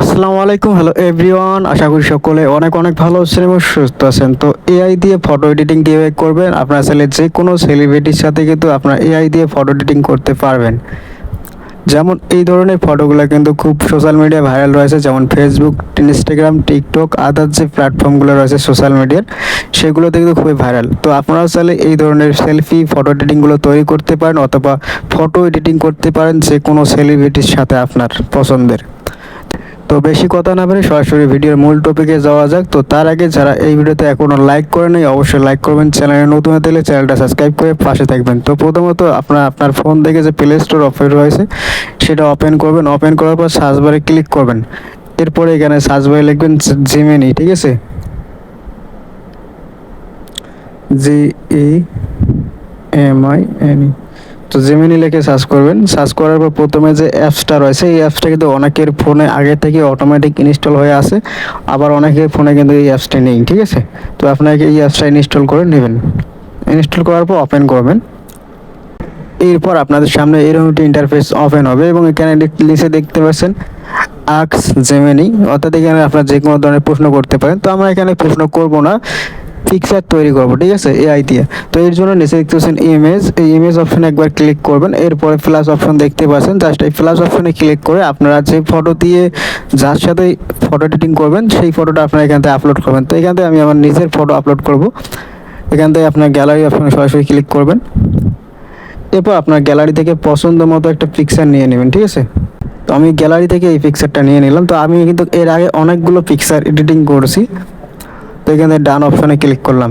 আসসালামু আলাইকুম hello everyone আশা করি সকলে অনেক অনেক ভালো আছেন এবং সুস্থ আছেন। তো এআই দিয়ে ফটো এডিটিং কীভাবে করবেন। আপনার চাইলে যে কোনো সেলিব্রিটির সাথে কিন্তু আপনার এআই দিয়ে ফটো এডিটিং করতে পারবেন। যেমন এই ধরনের ফটোগুলো কিন্তু খুব সোশ্যাল মিডিয়ায় ভাইরাল রয়েছে, যেমন ফেসবুক ইনস্টাগ্রাম টিকটক আদার যে প্ল্যাটফর্মগুলো রয়েছে সোশ্যাল মিডিয়ার সেগুলোতে কিন্তু খুবই ভাইরাল তো আপনারাও চাইলে এই ধরনের সেলফি ফটো এডিটিংগুলো তৈরি করতে পারেন, অথবা ফটো এডিটিং করতে পারেন যে কোনো সেলিব্রিটির সাথে আপনার পছন্দের। তো বেশি কথা না বলে সরাসরি ভিডিওর মূল টপিকে যাওয়া যাক। তো তার আগে যারা এই ভিডিওতে এখনও লাইক করে নেই, অবশ্যই লাইক করবেন। চ্যানেলে নতুন হতে হলে চ্যানেলটা সাবস্ক্রাইব করে পাশে থাকবেন। তো প্রথমত আপনার আপনার ফোন থেকে যে প্লে স্টোর ওপেন রয়েছে, সেটা ওপেন করবেন। ওপেন করার পর সার্চ বারে ক্লিক করবেন। এরপরে এখানে সার্চ বারে লিখবেন জিমেনি ঠিক আছে? G E M I N I তো জেমিনি লেখে সার্চ করবেন। সার্চ করার পর প্রথমে যে অ্যাপসটা রয়েছে, এই অ্যাপসটা কিন্তু অনেকের ফোনে আগে থেকে অটোমেটিক ইনস্টল হয়ে আসে আবার অনেকের ফোনে কিন্তু এই অ্যাপসটা নেই, ঠিক আছে? তো আপনাকে এই অ্যাপসটা ইনস্টল করে নেবেন। ইনস্টল করার পর ওপেন করবেন। এরপর আপনাদের সামনে এরকম একটি ইন্টারফেস ওপেন হবে এবং এখানে লিখে দেখতে পাচ্ছেন আক্স জেমিনি অর্থাৎ এখানে আপনার যে কোনো ধরনের প্রশ্ন করতে পারেন। তো আমরা এখানে প্রশ্ন করব না। পিকচার তৈরি করব, ঠিক আছে? এআই দিয়ে। তো এর জন্য নিচে দেখতে পাচ্ছেন ইমেজ এই ইমেজ অপশনে একবার ক্লিক করবেন। এরপরে ফ্ল্যাশ অপশন দেখতে পাচ্ছেন। জাস্ট এই ফ্ল্যাশ অপশনে ক্লিক করে আপনারা যে ফটো দিয়ে যার সাথে ফটো এডিটিং করবেন, সেই ফটোটা আপনারা এখান থেকে আপলোড করবেন। তো এখান থেকে আমি আমার নিজের ফটো আপলোড করব। এখান থেকে আপনার গ্যালারি অপশনে সরাসরি ক্লিক করবেন। এরপর আপনার গ্যালারি থেকে পছন্দ মতো একটা পিকচার নিয়ে নেবেন, ঠিক আছে? তো আমি গ্যালারি থেকে এই পিকচারটা নিয়ে নিলাম। তো আমি কিন্তু এর আগে অনেকগুলো পিকচার এডিটিং করেছি। তো এখানে ডান অপশনে ক্লিক করলাম।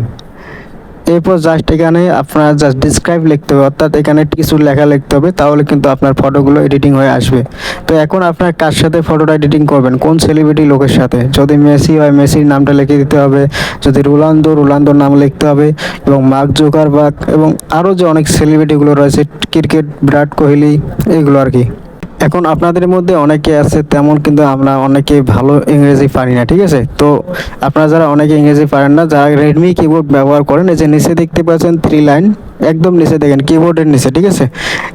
এরপর জাস্ট এখানে আপনার জাস্ট ডিসক্রাইব লিখতে হবে, অর্থাৎ এখানে কিছু লেখা লিখতে হবে, তাহলে কিন্তু আপনার ফটোগুলো এডিটিং হয়ে আসবে। তো এখন আপনার কার সাথে ফটোটা এডিটিং করবেন? কোন সেলিব্রিটি লোকের সাথে? যদি মেসি হয়, মেসির নামটা লিখে দিতে হবে। যদি রোনালদো, রোনালদোর নাম লিখতে হবে। এবং মার্ক জোকারবার্গ এবং আরও যে অনেক সেলিব্রিটিগুলো রয়েছে, ক্রিকেট, বিরাট কোহলি, এগুলো আর কি। এখন আপনাদের মধ্যে অনেকে আছে তেমন, কিন্তু আমরা অনেকে ভালো ইংরেজি পারি না, ঠিক আছে? তো আপনারা যারা অনেকে ইংরেজি পারেন না, যারা রেডমি কিবোর্ড ব্যবহার করেন, এই যে নিচে দেখতে পাচ্ছেন থ্রি লাইন একদম নিচে দেখেন কিবোর্ডের নিচে, ঠিক আছে?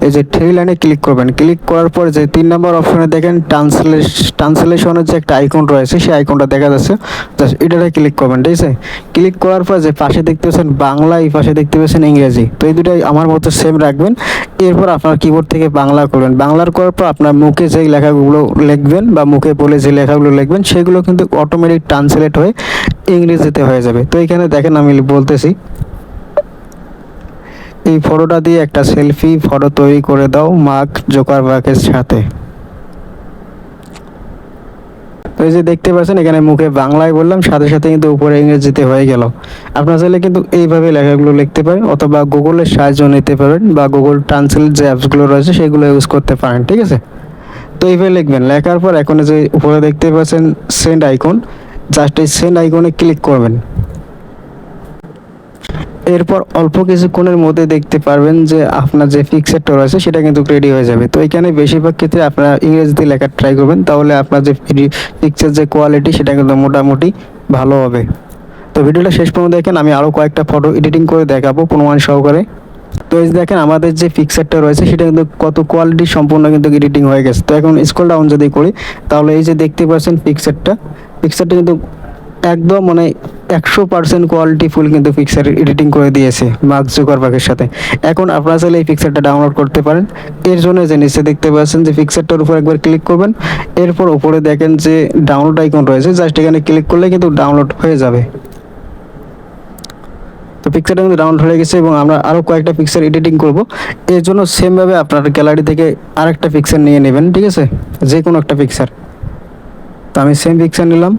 এই যে থ্রি লাইনে ক্লিক করবেন। ক্লিক করার পর যে তিন নম্বর অপশনে দেখেন ট্রান্সলেশ ট্রান্সলেশনের যে একটা আইকন রয়েছে, সেই আইকনটা দেখা যাচ্ছে। জাস্ট এটাতে ক্লিক করবেন, ঠিক আছে? ক্লিক করার পর যে পাশে দেখতে পাচ্ছেন, বাংলা, এই পাশে দেখতে পাচ্ছেন ইংরেজি। তো এই দুটাই আমার মতো সেম রাখবেন। এরপর আপনার কিবোর্ড থেকে বাংলা করবেন। বাংলার করার পর আপনার মুখে যে লেখাগুলো লিখবেন বা মুখে বলে যে লেখাগুলো লিখবেন, সেগুলো কিন্তু অটোমেটিক ট্রান্সলেট হয়ে ইংরেজিতে হয়ে যাবে। তো এখানে দেখেন আমি বলতেছি এই ফটোটা দিয়ে একটা সেলফি ফটো তৈরি করে দাও মার্ক জোকারবার্গের সাথে। তো এই যে দেখতে পাচ্ছেন, এখানে মুখে বাংলায় বললাম, সাথে সাথে কিন্তু উপরে ইংরেজিতে হয়ে গেল। আপনার চাইলে কিন্তু এইভাবে লেখাগুলো লিখতে পারেন, অথবা গুগলের সাহায্য নিতে পারেন, বা গুগল ট্রান্সলেট যে অ্যাপসগুলো রয়েছে, সেগুলো ইউজ করতে পারেন, ঠিক আছে? তো এইভাবে লিখবেন, লেখার পর এখন যে উপরে দেখতে পাচ্ছেন সেন্ড আইকন, জাস্ট এই সেন্ড আইকনে ক্লিক করবেন। এরপর অল্প কিছুক্ষণের মধ্যে দেখতে পারবেন যে আপনার যে পিকচারটা রয়েছে, সেটা কিন্তু রেডি হয়ে যাবে। তো এখানে বেশিরভাগ ক্ষেত্রে আপনারা ইংরেজিতে লেখার ট্রাই করবেন। তাহলে আপনার যে পিকচার যে কোয়ালিটি সেটা কিন্তু মোটামুটি ভালো হবে। তো ভিডিওটা শেষ পর্যন্ত দেখেন, আমি আরও কয়েকটা ফটো এডিটিং করে দেখাবো প্রমাণ সহকারে। তো এই দেখেন, আমাদের যে পিকচারটা রয়েছে, সেটা কিন্তু কত কোয়ালিটি সম্পূর্ণ কিন্তু এডিটিং হয়ে গেছে। তো এখন স্কুল ডাউন যদি করি, তাহলে এই যে দেখতে পাচ্ছেন পিকচারটা পিকচারটা কিন্তু একদম মানে একশো পার্সেন্ট কোয়ালিটি ফুল কিন্তু পিকচার এডিটিং করে দিয়েছে মার্ক জুকারবার্গের সাথে। এখন আপনারা চাইলে এই পিকচারটা ডাউনলোড করতে পারেন। এর জন্য যে নিচে দেখতে পাচ্ছেন যে পিকচারটার উপর একবার ক্লিক করবেন। এরপর উপরে দেখেন যে ডাউনলোড আইকন রয়েছে। জাস্ট এখানে ক্লিক করলে কিন্তু ডাউনলোড হয়ে যাবে। তো পিকচারটা কিন্তু ডাউনলোড হয়ে গেছে এবং আমরা আরও কয়েকটা পিকচার এডিটিং করব। এর জন্য সেমভাবে আপনার গ্যালারি থেকে আরেকটা পিকচার নিয়ে নেবেন, ঠিক আছে? যে কোনো একটা পিকচার তো আমি সেম পিকচার নিলাম।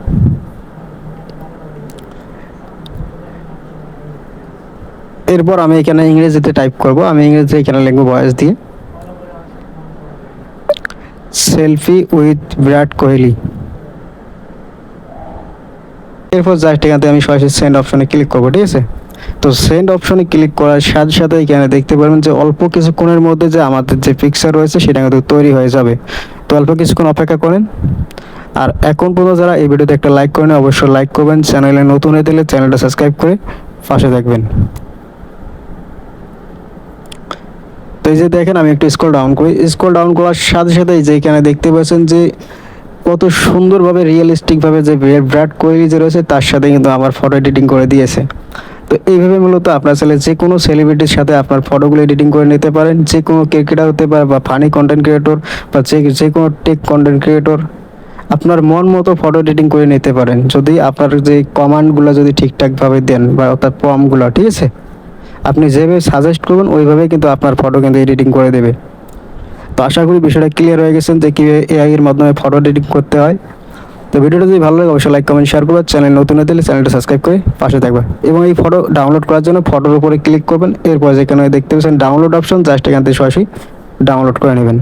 এরপর আমি এখানে ইংরেজিতে টাইপ করব। আমি ইংরেজিতে এখানে লিখব ভয়েস দিয়ে। Selfie with Virat Kohli. এরপর জাস্ট এখান আমি সরাসরি সেন্ড অপশনে ক্লিক করব, ঠিক আছে? তো সেন্ড অপশনে ক্লিক করার সাথে সাথে এখানে দেখতে পারবেন যে অল্প কিছুক্ষণের মধ্যে যে আমাদের যে পিকচার রয়েছে, সেটা কিন্তু তৈরি হয়ে যাবে। তো অল্প কিছুক্ষণ অপেক্ষা করেন। আর এখন পর্যন্ত যারা এই ভিডিওতে একটা লাইক করেন অবশ্যই লাইক করবেন। চ্যানেলে নতুন হয়ে দিলে চ্যানেলটা সাবস্ক্রাইব করে পাশে থাকবেন। তো এই যে দেখেন, আমি একটু স্ক্রল ডাউন করি। স্ক্রল ডাউন করার সাথে সাথে যে এখানে দেখতে পাচ্ছেন যে কত সুন্দরভাবে রিয়েলিস্টিকভাবে যে বিরাট কোহলি যে রয়েছে, তার সাথে কিন্তু আমার ফটো এডিটিং করে দিয়েছে। তো এইভাবে মূলত আপনার ছেলে যে কোনো সেলিব্রিটির সাথে আপনার ফটোগুলো এডিটিং করে নিতে পারেন। যে কোনো ক্রিকেটার হতে পারে বা ফানি কন্টেন্ট ক্রিয়েটর বা যে যে কোনো টেক কন্টেন্ট ক্রিয়েটর আপনার মন মতো ফটো এডিটিং করে নিতে পারেন। যদি আপনার যে কমান্ডগুলো যদি ঠিকঠাকভাবে দেন বা অর্থাৎ প্রমগুলো ঠিক আছে? আপনি যেভাবে সাজেস্ট করবেন ওইভাবে কিন্তু আপনার ফটো কিন্তু এডিটিং করে দেবে। তো আশা করি বিষয়টা ক্লিয়ার হয়ে গেছেন যে কীভাবে এআইয়ের মাধ্যমে ফটো এডিটিং করতে হয়। তো ভিডিওটা যদি ভালো লাগে, অবশ্যই লাইক কমেন্ট শেয়ার করবেন। চ্যানেল নতুন হয়ে দিলে চ্যানেলটা সাবস্ক্রাইব করে পাশে থাকবে এবং এই ফটো ডাউনলোড করার জন্য ফটোর উপরে ক্লিক করবেন। এরপর যেখানে দেখতে পাচ্ছেন ডাউনলোড অপশন জাস্ট এখান থেকে সরাসরি ডাউনলোড করে নেবেন।